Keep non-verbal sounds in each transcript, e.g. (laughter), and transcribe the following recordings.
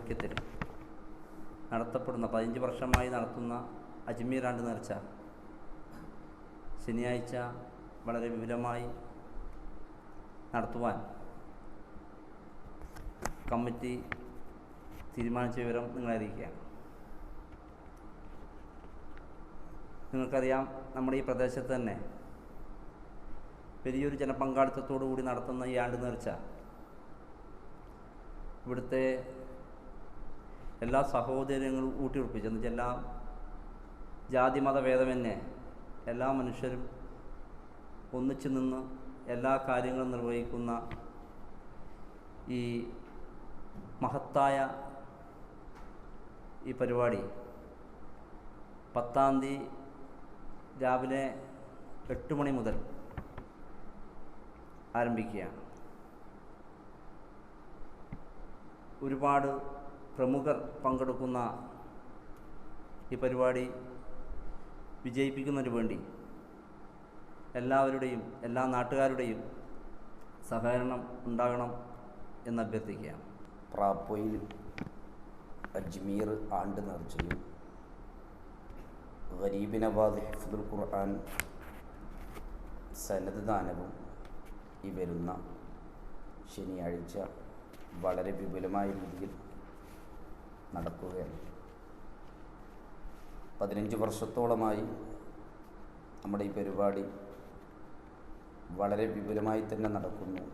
ആഭിമുഖ്യത്തിൽ നടത്തപ്പെടുന്ന പതിനഞ്ച് വർഷമായി നടത്തുന്ന അജ്മീർ ആണ്ട് നേർച്ച ശനിയാഴ്ച വളരെ വിപുലമായി നടത്തുവാൻ കമ്മിറ്റി തീരുമാനിച്ച വിവരം നിങ്ങളെ അറിയിക്കുകയാണ്. നിങ്ങൾക്കറിയാം നമ്മുടെ ഈ പ്രദേശത്ത് തന്നെ വലിയൊരു ജനപങ്കാളിത്തത്തോടു കൂടി നടത്തുന്ന ഈ ആണ്ട് നേർച്ച ഇവിടുത്തെ എല്ലാ സഹോദര്യങ്ങളും ഊട്ടിയുറപ്പിച്ചു. എന്ന് വെച്ചാൽ എല്ലാ ജാതി മത ഭേദമന്യേ എല്ലാ മനുഷ്യരും ഒന്നിച്ചു നിന്ന് എല്ലാ കാര്യങ്ങളും നിർവഹിക്കുന്ന ഈ മഹത്തായ ഈ പരിപാടി പത്താം തീയതി രാവിലെ എട്ട് മണി മുതൽ ആരംഭിക്കുകയാണ്. ഒരുപാട് പ്രമുഖർ പങ്കെടുക്കുന്ന ഈ പരിപാടി വിജയിപ്പിക്കുന്നതിന് വേണ്ടി എല്ലാവരുടെയും എല്ലാ നാട്ടുകാരുടെയും സഹകരണം ഉണ്ടാകണം എന്ന് അഭ്യർത്ഥിക്കുകയാണ്. പ്രാപ്പോയിൽ അജ്മീർ ആണ്ട് നേർച്ചയും ഗരീബിനബാദ് ഹിഫ്ദുൽ ഖുർആൻ സനത് ദാനവും ഈ വരുന്ന ശനിയാഴ്ച വളരെ വിപുലമായ രീതിയിൽ നടക്കുകയാണ്. പതിനഞ്ച് വർഷത്തോളമായി നമ്മുടെ ഈ പരിപാടി വളരെ വിപുലമായി തന്നെ നടക്കുന്നു.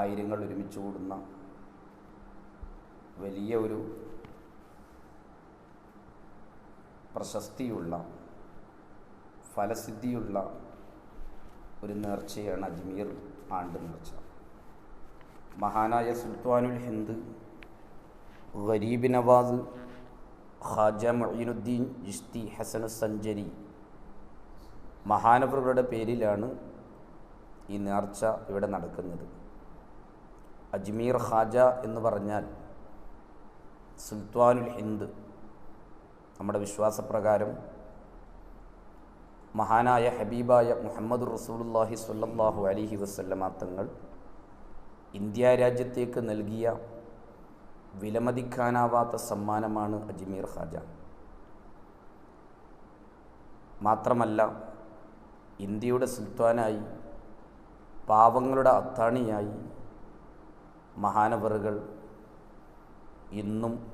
ആയിരങ്ങൾ ഒരുമിച്ച് കൂടുന്ന വലിയ ഒരു പ്രശസ്തിയുള്ള ഫലസിദ്ധിയുള്ള ഒരു നേർച്ചയാണ് അജ്മീർ ആണ്ട് നേർച്ച മഹാനായ സുൽത്താനുൽ ഹിന്ദ് ഗരീബ് നവാസ് ഖാജ മൊയ്നുദ്ദീൻ ജിഷ്തി ഹസനു സഞ്ചരി മഹാനവറുകളുടെ പേരിലാണ് ഈ നേർച്ച ഇവിടെ നടക്കുന്നത്. അജ്മീർ ഖാജ എന്ന് പറഞ്ഞാൽ സുൽത്താനുൽ ഹിന്ദ് നമ്മുടെ വിശ്വാസപ്രകാരം മഹാനായ ഹബീബായ മുഹമ്മദ് റസൂലുല്ലാഹി സ്വല്ലല്ലാഹു അലിഹി വസല്ലമ തങ്ങൾ ഇന്ത്യ രാജ്യത്തേക്ക് നൽകിയ വിലമതിക്കാനാവാത്ത സമ്മാനമാണ് അജ്മീർ ഖാജ. മാത്രമല്ല ഇന്ത്യയുടെ സുൽത്താനായി പാവങ്ങളുടെ അത്താണിയായി മഹാനവറുകൾ ഇന്നും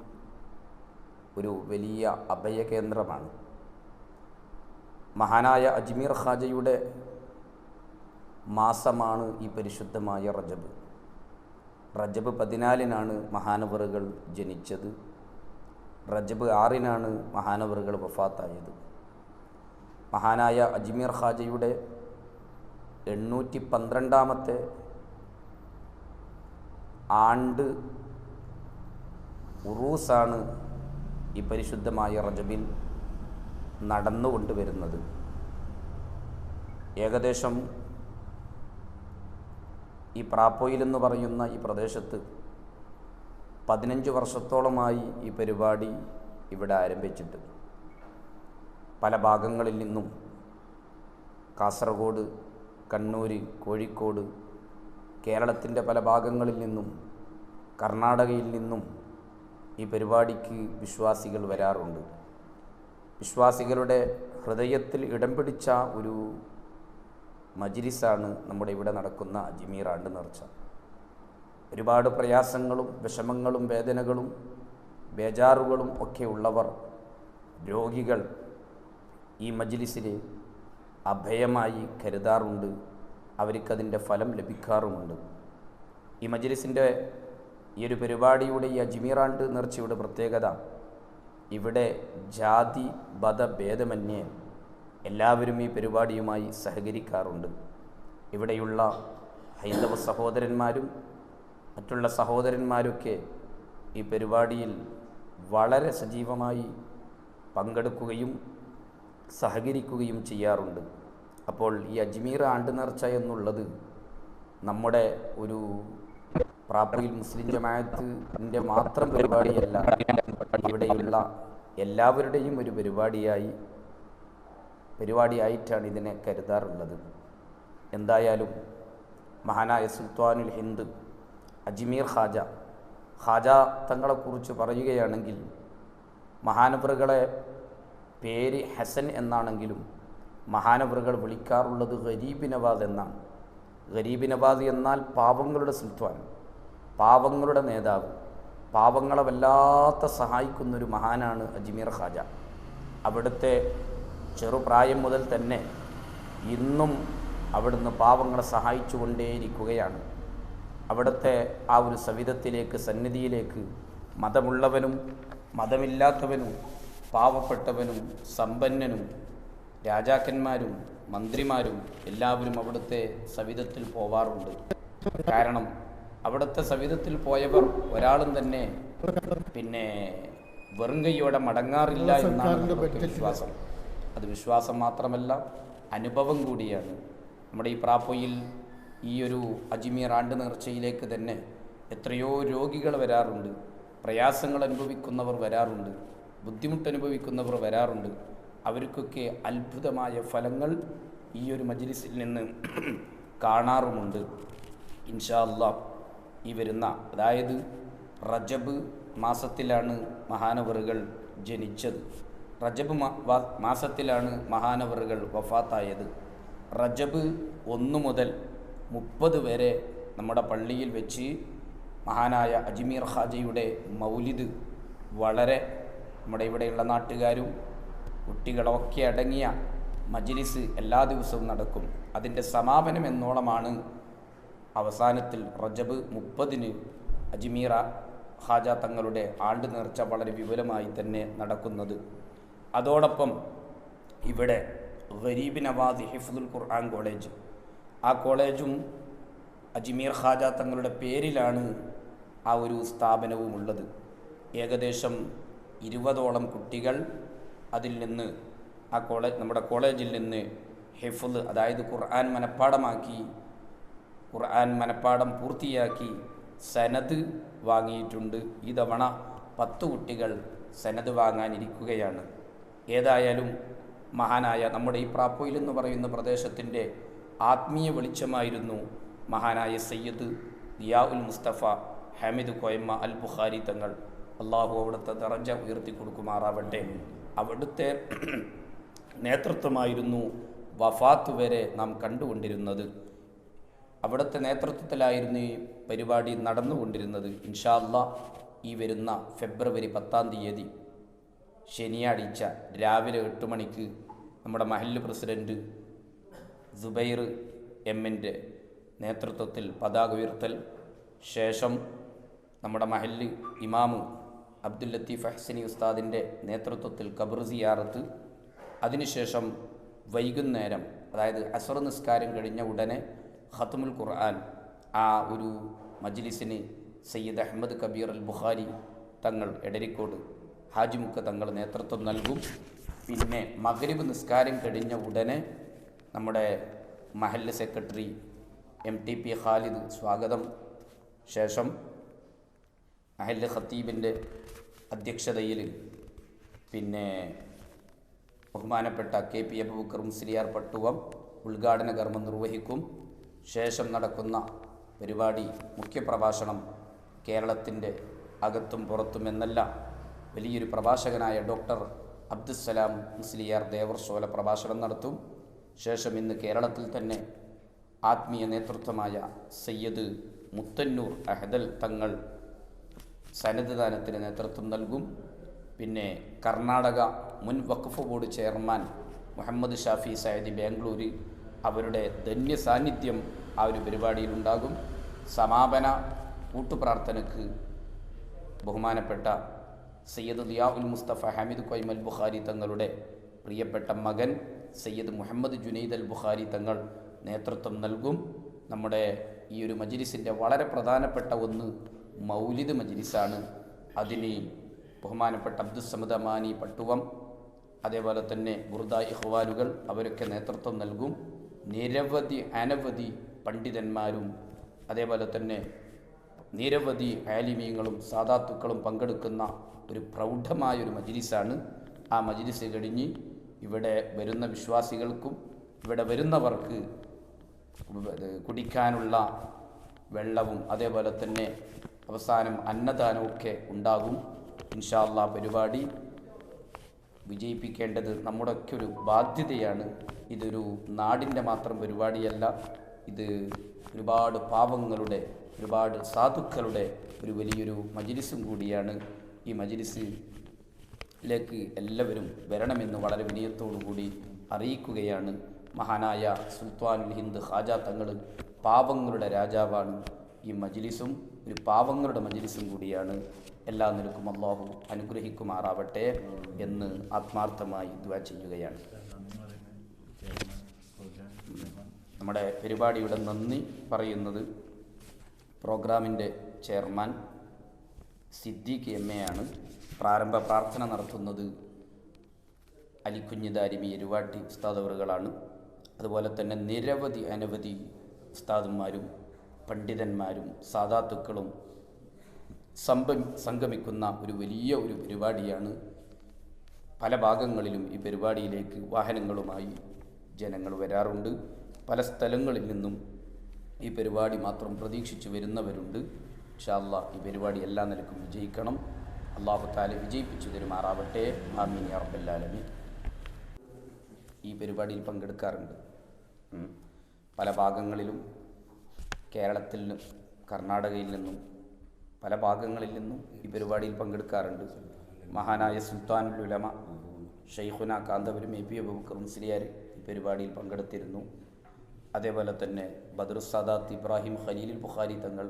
ഒരു വലിയ അഭയകേന്ദ്രമാണ്. മഹാനായ അജ്മീർ ഖാജയുടെ മാസമാണ് ഈ പരിശുദ്ധമായ റജബ്. റജബ് പതിനാലിനാണ് മഹാനവറുകൾ ജനിച്ചത്. റജബ് ആറിനാണ് മഹാനവറുകൾ വഫാത്തായത്. മഹാനായ അജ്മീർ ഖാജയുടെ എണ്ണൂറ്റി പന്ത്രണ്ടാമത്തെ ആണ്ട് ഉറൂസാണ് ഈ പരിശുദ്ധമായ റജബിൽ നടന്നുകൊണ്ടുവരുന്നത്. ഏകദേശം ഈ പ്രാപ്പോയിലെന്ന് പറയുന്ന ഈ പ്രദേശത്ത് പതിനഞ്ച് വർഷത്തോളമായി ഈ പരിപാടി ഇവിടെ ആരംഭിച്ചിട്ട് പല ഭാഗങ്ങളിൽ നിന്നും കാസർഗോഡ് കണ്ണൂർ കോഴിക്കോട് കേരളത്തിന്റെ പല ഭാഗങ്ങളിൽ നിന്നും കർണാടകയിൽ നിന്നും ഈ പരിപാടിക്ക് വിശ്വാസികൾ വരാറുണ്ട്. വിശ്വാസികളുടെ ഹൃദയത്തിൽ ഇടം പിടിച്ച ഒരു മജിലിസാണ് നമ്മുടെ ഇവിടെ നടക്കുന്ന അജ്മീർ ആണ്ട് നേർച്ച ഒരുപാട് പ്രയാസങ്ങളും വിഷമങ്ങളും വേദനകളും ബേജാറുകളും ഒക്കെ ഉള്ളവർ രോഗികൾ ഈ മജിലിസിൽ അഭയമായി കരുതാറുണ്ട്. അവർക്കതിന്റെ ഫലം ലഭിക്കാറുമുണ്ട്. ഈ മജ്ലിസിന്റെ ഈ ഒരു പരിപാടിയുടെ ഈ അജ്മീറാണ്ട് നേർച്ചയുടെ പ്രത്യേകത ഇവിടെ ജാതി ബദ ഭേദമന്യേ എല്ലാവരും ഈ പരിപാടിയുമായി സഹകരിക്കാറുണ്ട്. ഇവിടെയുള്ള ഹൈന്ദവ സഹോദരന്മാരും മറ്റുള്ള സഹോദരന്മാരൊക്കെ ഈ പരിപാടിയിൽ വളരെ സജീവമായി പങ്കെടുക്കുകയും സഹകരിക്കുകയും ചെയ്യാറുണ്ട്. അപ്പോൾ ഈ അജ്മീർ ആണ്ട് നേർച്ച എന്നുള്ളത് നമ്മുടെ ഒരു പ്രാപ്തിയിൽ മുസ്ലിം ജമാഅത്തിന്റെ മാത്രം പരിപാടിയല്ല ഇവിടെയുള്ള എല്ലാവരുടെയും ഒരു പരിപാടിയായി പരിപാടിയായിട്ടാണ് ഇതിനെ കരുതാറുള്ളത്. എന്തായാലും മഹാനായ സുൽത്താനുൽ ഹിന്ദ് അജ്മീർ ഖാജ ഹാജ തങ്ങളെക്കുറിച്ച് പറയുകയാണെങ്കിൽ മഹാനവറുകളെ പേര് ഹസൻ എന്നാണെങ്കിലും മഹാനവറുകൾ വിളിക്കാറുള്ളത് ഗരീബ് നവാദ് എന്നാണ്. ഗരീബ് നവാദ് എന്നാൽ പാവങ്ങളുടെ സുൽത്താൻ പാവങ്ങളുടെ നേതാവ് പാവങ്ങളെ വല്ലാത്ത സഹായിക്കുന്നൊരു മഹാനാണ് അജ്മീർ ഖാജ. അവിടുത്തെ ചെറുപ്രായം മുതൽ തന്നെ ഇന്നും അവിടുന്ന് പാവങ്ങളെ സഹായിച്ചുകൊണ്ടേയിരിക്കുകയാണ്. അവിടുത്തെ ആ ഒരു സവിധത്തിലേക്ക് സന്നിധിയിലേക്ക് മതമുള്ളവനും മതമില്ലാത്തവനും പാവപ്പെട്ടവനും സമ്പന്നനും രാജാക്കന്മാരും മന്ത്രിമാരും എല്ലാവരും അവിടുത്തെ സവിധത്തിൽ പോവാറുണ്ട്. കാരണം അവിടുത്തെ സവിധത്തിൽ പോയവർ ഒരാളും തന്നെ പിന്നെ വെറും കൈയോടെ മടങ്ങാറില്ല എന്നാണ് വിശ്വാസം. അത് വിശ്വാസം മാത്രമല്ല അനുഭവം കൂടിയാണ്. നമ്മുടെ ഈ പ്രാപ്പോയിൽ ഈ ഒരു അജ്മീർ ആണ്ട് നേർച്ചയിലേക്ക് തന്നെ എത്രയോ രോഗികൾ വരാറുണ്ട്. പ്രയാസങ്ങൾ അനുഭവിക്കുന്നവർ വരാറുണ്ട്. ബുദ്ധിമുട്ട് അനുഭവിക്കുന്നവർ വരാറുണ്ട്. അവർക്കൊക്കെ അത്ഭുതമായ ഫലങ്ങൾ ഈ ഒരു മജ്ലിസിൽ നിന്ന് (clears throat) കാണാറുമുണ്ട്. ഇൻഷാ ഈ വരുന്ന അതായത് റജബ് മാസത്തിലാണ് മഹാനവറുകൾ ജനിച്ചത്. റജബ് മാസത്തിലാണ് മഹാനവറുകൾ വഫാത്തായത്. റജബ് ഒന്ന് മുതൽ മുപ്പത് വരെ നമ്മുടെ പള്ളിയിൽ വെച്ച് മഹാനായ അജ്മീർ ഹാജയുടെ മൗലിദ് വളരെ നമ്മുടെ ഇവിടെയുള്ള നാട്ടുകാരും കുട്ടികളൊക്കെ അടങ്ങിയ മജ്ലിസ് എല്ലാ ദിവസവും നടക്കും. അതിന്റെ സമാപനം എന്നോളമാണ് അവസാനത്തിൽ റജബ് മുപ്പതിന് അജ്മീറ ഹാജ തങ്ങളുടെ ആണ്ട് നേർച്ച വളരെ വിപുലമായി തന്നെ നടക്കുന്നത്. അതോടൊപ്പം ഇവിടെ ഗരീബ് നവാദ് ഹിഫ്ദുൽ ഖുർആൻ കോളേജ്. ആ കോളേജും അജ്മീർ ഖാജ തങ്ങളുടെ പേരിലാണ് ആ ഒരു സ്ഥാപനവും ഉള്ളത് ഏകദേശം ഇരുപതോളം കുട്ടികൾ അതിൽ നിന്ന് ആ കോളേജ് നമ്മുടെ കോളേജിൽ നിന്ന് ഹിഫുദ് അതായത് ഖുർആൻ മനഃപ്പാടമാക്കി ഖുർആൻ മനഃപ്പാടം പൂർത്തിയാക്കി സനത് വാങ്ങിയിട്ടുണ്ട്. ഈ തവണ പത്ത് കുട്ടികൾ സനത് വാങ്ങാനിരിക്കുകയാണ്. ഏതായാലും മഹാനായ നമ്മുടെ ഈ പ്രാപ്പോയിൽ എന്ന് പറയുന്ന പ്രദേശത്തിന്റെ ആത്മീയ വെളിച്ചമായിരുന്നു മഹാനായ സയ്യിദ് ദിയാ ഉൽ മുസ്തഫ ഹമീദ് കോയമ്മ അൽ ബുഖാരി തങ്ങൾ. അള്ളാഹു അവിടുത്തെ ദറജ ഉയർത്തി കൊടുക്കുമാറാവട്ടെ. അവിടുത്തെ നേതൃത്വമായിരുന്നു വഫാത്ത് വരെ നാം കണ്ടുകൊണ്ടിരുന്നത്. അവിടുത്തെ നേതൃത്വത്തിലായിരുന്നു ഈ പരിപാടി നടന്നുകൊണ്ടിരുന്നത്. ഇൻഷാ അള്ളാ ഈ വരുന്ന ഫെബ്രുവരി പത്താം തീയതി. ശനിയാഴ്ച രാവിലെ എട്ട് മണിക്ക് നമ്മുടെ മഹല്ല് പ്രസിഡന്റ് സുബൈർ എമ്മിന്റെ നേതൃത്വത്തിൽ പതാക ഉയർത്തൽ. ശേഷം നമ്മുടെ മഹല്ല് ഇമാമ് അബ്ദുൽ ലത്തീഫ് ഹസനി ഉസ്താദിന്റെ നേതൃത്വത്തിൽ കബർ സിയാറത്ത്. അതിനുശേഷം വൈകുന്നേരം അതായത് അസർ നിസ്കാരം കഴിഞ്ഞ ഉടനെ ഖത്തുമുൽ ഖുർആൻ ആ ഒരു മജ്ലിസിന് സയ്യിദ് അഹമ്മദ് കബീർ അൽ ബുഖാരി തങ്ങൾ എടരിക്കോട് ഹാജിമുക്ക തങ്ങൾ നേതൃത്വം നൽകും. പിന്നെ മഗ്രിബ് നിസ്കാരം കഴിഞ്ഞ ഉടനെ നമ്മുടെ മഹല്ല് secretary M T P Khalid സ്വാഗതം. ശേഷം മഹല്ല് ഖത്തീബിന്റെ അധ്യക്ഷതയിൽ പിന്നെ ബഹുമാനപ്പെട്ട കെ പി അബൂബക്കർ മുസ്ലിയാർ പട്ടുവം ഉദ്ഘാടന കർമ്മം നിർവഹിക്കും. ശേഷം നടക്കുന്ന പരിപാടി മുഖ്യപ്രഭാഷണം കേരളത്തിന്റെ അകത്തും പുറത്തും എന്നല്ല. വലിയൊരു പ്രഭാഷകനായ ഡോക്ടർ അബ്ദുസ്സലാം മുസ്ലിയാർ ദേവർഷോല പ്രഭാഷണം നടത്തും. ശേഷം ഇന്ന് കേരളത്തിൽ തന്നെ ആത്മീയ നേതൃത്വമായ സയ്യദ് മുത്തന്നൂർ അഹദൽ തങ്ങൾ സന്നദ്ധാനത്തിന് നേതൃത്വം നൽകും. പിന്നെ കർണാടക മുൻ വഖഫ് ബോർഡ് ചെയർമാൻ മുഹമ്മദ് ഷാഫി സയദി ബാംഗ്ലൂര് അവരുടെ ധന്യ സാന്നിധ്യം ആ ഒരു പരിപാടിയിലുണ്ടാകും സമാപന കൂട്ടുപ്രാർത്ഥനയ്ക്ക് ബഹുമാനപ്പെട്ട സയ്യദ് ദിയാഉൽ മുസ്തഫ ഹമീദ് കൊയ്മൽ ബുഖാരി തങ്ങളുടെ പ്രിയപ്പെട്ട മകൻ സയ്യദ് മുഹമ്മദ് ജുനൈദ് അൽ ബുഖാരി തങ്ങൾ നേതൃത്വം നൽകും. നമ്മുടെ ഈ ഒരു മജ്ലിസിന്റെ വളരെ പ്രധാനപ്പെട്ട ഒന്ന് മൗലിദ് മജ്ലിസാണ്. അതിന് ബഹുമാനപ്പെട്ട അബ്ദുസമദ് അമാനി പട്ടുവം അതേപോലെ തന്നെ ബുർദ ഇഹ്വാലുകൾ അവരൊക്കെ നേതൃത്വം നൽകും. നിരവധി അനവധി പണ്ഡിതന്മാരും അതേപോലെ തന്നെ നിരവധി ആലിമീങ്ങളും സാധാത്തുക്കളും പങ്കെടുക്കുന്ന ഒരു പ്രൗഢമായ ഒരു മജ്ലിസാണ്. ആ മജിലിസ് കഴിഞ്ഞ് ഇവിടെ വരുന്ന വിശ്വാസികൾക്കും ഇവിടെ വരുന്നവർക്ക് കുടിക്കാനുള്ള വെള്ളവും അതേപോലെ തന്നെ അവസാനം അന്നദാനമൊക്കെ ഉണ്ടാകും. ഇൻഷാല്ല പരിപാടി വിജയിപ്പിക്കേണ്ടത് നമ്മുടെയൊക്കെ ഒരു ബാധ്യതയാണ്. ഇതൊരു നാടിന്റെ മാത്രം പരിപാടിയല്ല. ഇത് ഒരുപാട് പാവങ്ങളുടെ ഒരുപാട് സാധുക്കളുടെ ഒരു വലിയൊരു മജിലിസും കൂടിയാണ് ഈ മജിലിസിലേക്ക് എല്ലാവരും വരണമെന്ന് വളരെ കൂടി അറിയിക്കുകയാണ്. മഹാനായ സുൽത്താനുൽ ഹിന്ദ് ഖാജ തങ്ങൾ പാവങ്ങളുടെ രാജാവാണ്. ഈ മജിലിസും ഒരു പാവങ്ങളുടെ മജിലിസും കൂടിയാണ്. എല്ലാ നിലക്കും അള്ളാഹു അനുഗ്രഹിക്കുമാറാവട്ടെ എന്ന് ആത്മാർത്ഥമായി ദ്വാ ചെയ്യുകയാണ്. നമ്മുടെ പരിപാടിയുടെ നന്ദി പറയുന്നത് പ്രോഗ്രാമിന്റെ ചെയർമാൻ സിദ്ദീഖ് എം എ ആണ്. പ്രാരംഭ പ്രാർത്ഥന നടത്തുന്നത് അലിക്കുഞ്ഞിദാരിമി എരുവാട്ടി ഉസ്താദവറുകളാണ് അതുപോലെ തന്നെ നിരവധി അനവധി ഉസ്താദന്മാരും പണ്ഡിതന്മാരും സാധാത്തുക്കളും സംഭ സംഗമിക്കുന്ന ഒരു വലിയ ഒരു പരിപാടിയാണ്. പല ഭാഗങ്ങളിലും ഈ പരിപാടിയിലേക്ക് വാഹനങ്ങളുമായി ജനങ്ങൾ വരാറുണ്ട്. പല സ്ഥലങ്ങളിൽ നിന്നും ഈ പരിപാടി മാത്രം പ്രതീക്ഷിച്ചു വരുന്നവരുണ്ട്. ഇൻഷാല്ല ഈ പരിപാടി എല്ലാ നിലക്കും വിജയിക്കണം. അള്ളാഹു താല വിജയിപ്പിച്ചു തരുമാറാവട്ടെ. ആമീൻ ആലമീൻ. ഈ പരിപാടിയിൽ പങ്കെടുക്കാറുണ്ട്. പല ഭാഗങ്ങളിലും കേരളത്തിൽ നിന്നും കർണാടകയിൽ നിന്നും പല ഭാഗങ്ങളിൽ നിന്നും ഈ പരിപാടിയിൽ പങ്കെടുക്കാറുണ്ട്. മഹാനായ സുൽത്താനുൽ ഉലമ ഷെയ്ഖുന കാന്തപുരം എ പി അബൂബക്കർ മുസ്ലിയാർ ഈ പരിപാടിയിൽ പങ്കെടുത്തിരുന്നു. അതേപോലെ തന്നെ ബദറുസാദാത്ത് ഇബ്രാഹിം ഖലീൽ ബുഖാരി തങ്ങൾ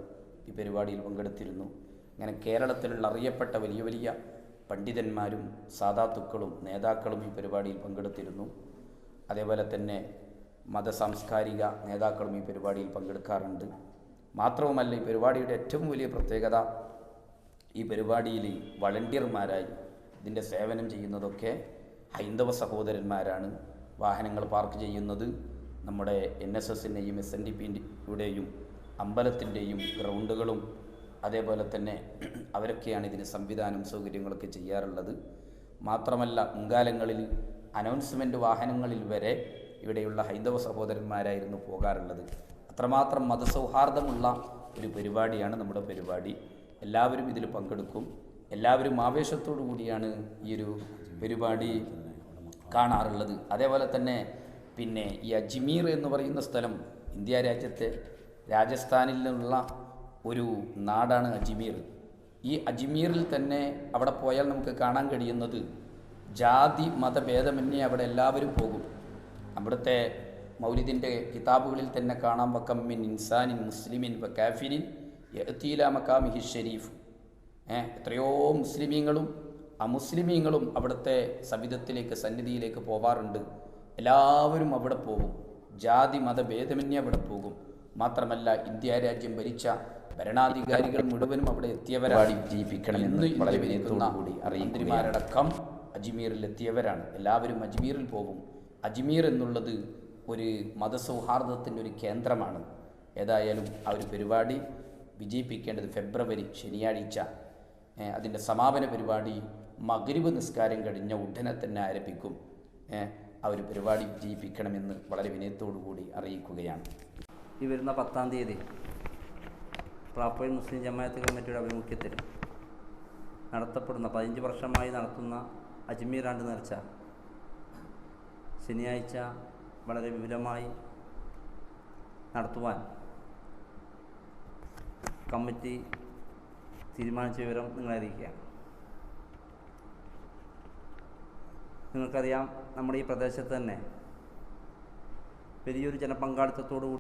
ഈ പരിപാടിയിൽ പങ്കെടുത്തിരുന്നു. അങ്ങനെ കേരളത്തിലുള്ള അറിയപ്പെട്ട വലിയ വലിയ പണ്ഡിതന്മാരും സാധാത്തുക്കളും നേതാക്കളും ഈ പരിപാടിയിൽ പങ്കെടുത്തിരുന്നു. അതേപോലെ തന്നെ മത സാംസ്കാരിക നേതാക്കളും ഈ പരിപാടിയിൽ പങ്കെടുക്കാറുണ്ട്. മാത്രവുമല്ല ഈ പരിപാടിയുടെ ഏറ്റവും വലിയ പ്രത്യേകത ഈ പരിപാടിയിൽ വളണ്ടിയർമാരായി ഇതിന്റെ സേവനം ചെയ്യുന്നതൊക്കെ ഹൈന്ദവ സഹോദരന്മാരാണ്. വാഹനങ്ങൾ പാർക്ക് ചെയ്യുന്നത് നമ്മുടെ എൻ എസ് എസിന്റെയും എസ് എൻ ഡി പിയുടെയും അമ്പലത്തിന്റെയും ഗ്രൗണ്ടുകളും അതേപോലെ തന്നെ അവരൊക്കെയാണ് ഇതിന് സംവിധാനം സൗകര്യങ്ങളൊക്കെ ചെയ്യാറുള്ളത്. മാത്രമല്ല മുൻകാലങ്ങളിൽ അനൗൺസ്മെന്റ് വാഹനങ്ങളിൽ വരെ ഇവിടെയുള്ള ഹൈന്ദവ സഹോദരന്മാരായിരുന്നു പോകാറുള്ളത്. അത്രമാത്രം മതസൗഹാർദ്ദമുള്ള ഒരു പരിപാടിയാണ് നമ്മുടെ പരിപാടി. എല്ലാവരും ഇതിൽ പങ്കെടുക്കും. എല്ലാവരും ആവേശത്തോടു കൂടിയാണ് ഈ ഒരു പരിപാടി കാണാറുള്ളത്. അതേപോലെ തന്നെ പിന്നെ ഈ അജ്മീർ എന്ന് പറയുന്ന സ്ഥലം ഇന്ത്യ രാജ്യത്തെ രാജസ്ഥാനിൽ നിന്നുള്ള ഒരു നാടാണ് അജ്മീർ. ഈ അജ്മീറിൽ തന്നെ അവിടെ പോയാൽ നമുക്ക് കാണാൻ കഴിയുന്നത് ജാതി മതഭേദമന്യേ അവിടെ എല്ലാവരും പോകും. അവിടുത്തെ മൗലിദിന്റെ കിതാബുകളിൽ തന്നെ കാണാം വക്കമ്മിൻ ഇൻസാനിൻ മുസ്ലിമിൻ വ കാഫിരിൻ യത്തീല മക്കാമിഹി ഷരീഫ്. എത്രയോ മുസ്ലിമീങ്ങളും അമുസ്ലിമീങ്ങളും അവിടുത്തെ സവിധത്തിലേക്ക് സന്നിധിയിലേക്ക് പോവാറുണ്ട്. എല്ലാവരും അവിടെ പോകും. ജാതി മതഭേദമന്യേ അവിടെ പോകും. മാത്രമല്ല ഇന്ത്യ രാജ്യം ഭരിച്ച ഭരണാധികാരികൾ മുഴുവനും അവിടെ എത്തിയവരാണ്. ജീവിക്കണമെന്ന് വളരെ വിനയത്തോടു കൂടി അറിയന്തിരിമാരടക്കം അജ്മീറിൽ എത്തിയവരാണ് എല്ലാവരും അജ്മീറിൽ പോകും. അജ്മീർ എന്നുള്ളത് ഒരു മതസൗഹാർദ്ദത്തിന്റെ ഒരു കേന്ദ്രമാണ്. ഏതായാലും ആ ഒരു പരിപാടി വിജയിപ്പിക്കേണ്ടത് ഫെബ്രുവരി ശനിയാഴ്ച. അതിന്റെ സമാപന പരിപാടി മഗ്രിബ് നിസ്കാരം കഴിഞ്ഞ ഉടനെ തന്നെ ആരംഭിക്കും. ആ ഒരു പരിപാടി വിജയിപ്പിക്കണമെന്ന് വളരെ വിനയത്തോടു കൂടി അറിയിക്കുകയാണ്. ഈ വരുന്ന പത്താം തീയതി പ്രാപ്പയിൽ മുസ്ലിം ജമാഅത്ത് കമ്മിറ്റിയുടെ ആഭിമുഖ്യത്തിൽ നടത്തപ്പെടുന്ന പതിനഞ്ച് വർഷമായി നടത്തുന്ന അജ്മീർ ആണ്ട് നേർച്ച ശനിയാഴ്ച വളരെ വിപുലമായി നടത്തുവാൻ കമ്മിറ്റി തീരുമാനിച്ച വിവരം നിങ്ങളെ അറിയിക്കുകയാണ്. നിങ്ങൾക്കറിയാം നമ്മുടെ ഈ പ്രദേശത്ത് തന്നെ വലിയൊരു ജനപങ്കാളിത്തത്തോടു